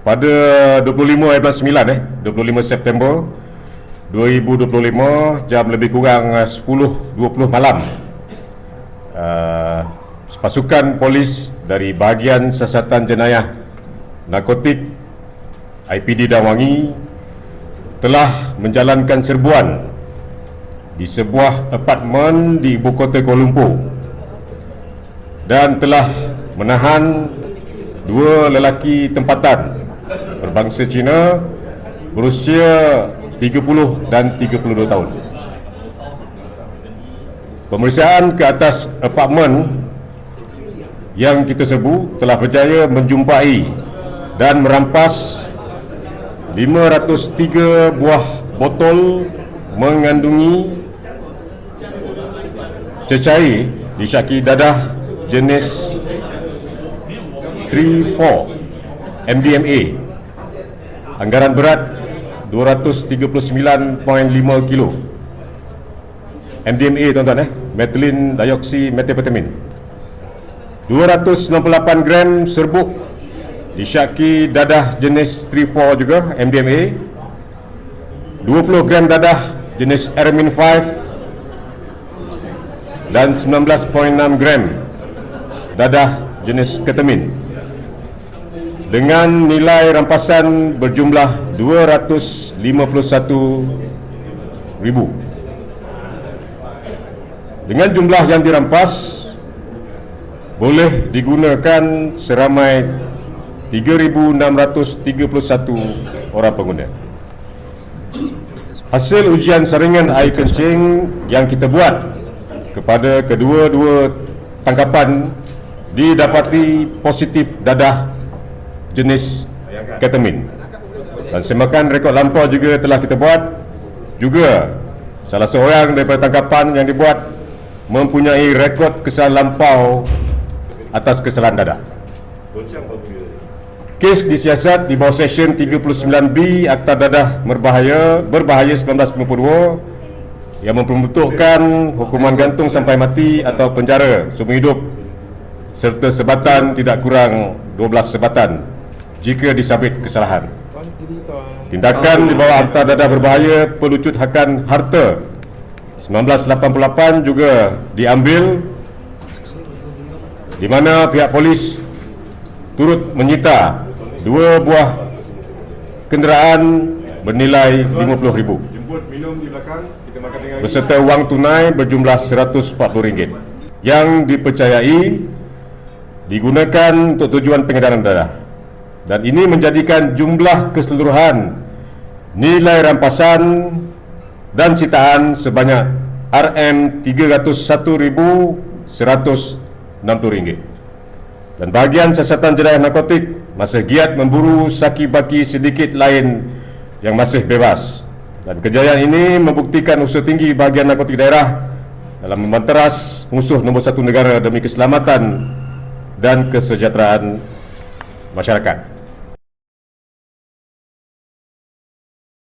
pada 25 bulan 9 eh 25 September 2025 jam lebih kurang eh, 10.20 malam uh, pasukan polis dari bahagian siasatan jenayah narkotik IPD Dawangi telah menjalankan serbuan di sebuah apartmen di ibu kota Kuala Lumpur dan telah menahan dua lelaki tempatan berbangsa Cina berusia 30 dan 32 tahun. Pemeriksaan ke atas apartmen yang kita serbu telah berjaya menjumpai dan merampas 503 buah botol mengandungi cecair disyaki dadah jenis 3-4 MDMA anggaran berat 239.5 kilo. MDMA tuan-tuan eh? Methylene dioxy methamphetamine 268 gram serbuk disyaki dadah jenis 3-4 juga MDMA 20 gram dadah jenis Ermin 5 dan 19.6 gram dadah jenis ketamin dengan nilai rampasan berjumlah 251 ribu. Dengan jumlah yang dirampas boleh digunakan seramai 3631 orang pengguna. Hasil ujian saringan air kencing yang kita buat kepada kedua-dua tangkapan didapati positif dadah jenis ketamin. Dan semakan rekod lampau juga telah kita buat juga salah seorang daripada tangkapan yang dibuat mempunyai rekod kesalahan lampau atas kesalahan dadah. Kes disiasat di bawah Seksyen 39B Akta Dadah Berbahaya Berbahaya 1952 yang memperuntukkan hukuman gantung sampai mati atau penjara seumur hidup serta sebatan tidak kurang 12 sebatan jika disabit kesalahan. Tindakan di bawah Akta Dadah Berbahaya pelucut hakan harta. 1988 juga diambil di mana pihak polis turut menyita dua buah kenderaan bernilai RM50,000 beserta wang tunai berjumlah RM140 yang dipercayai digunakan untuk tujuan pengedaran darah dan ini menjadikan jumlah keseluruhan nilai rampasan dan sitaan sebanyak RM301,160 dan bahagian siasatan jenayah narkotik masih giat memburu saki baki sedikit lain yang masih bebas dan kejayaan ini membuktikan usaha tinggi bahagian narkotik daerah dalam memanteras musuh nombor satu negara demi keselamatan dan kesejahteraan masyarakat.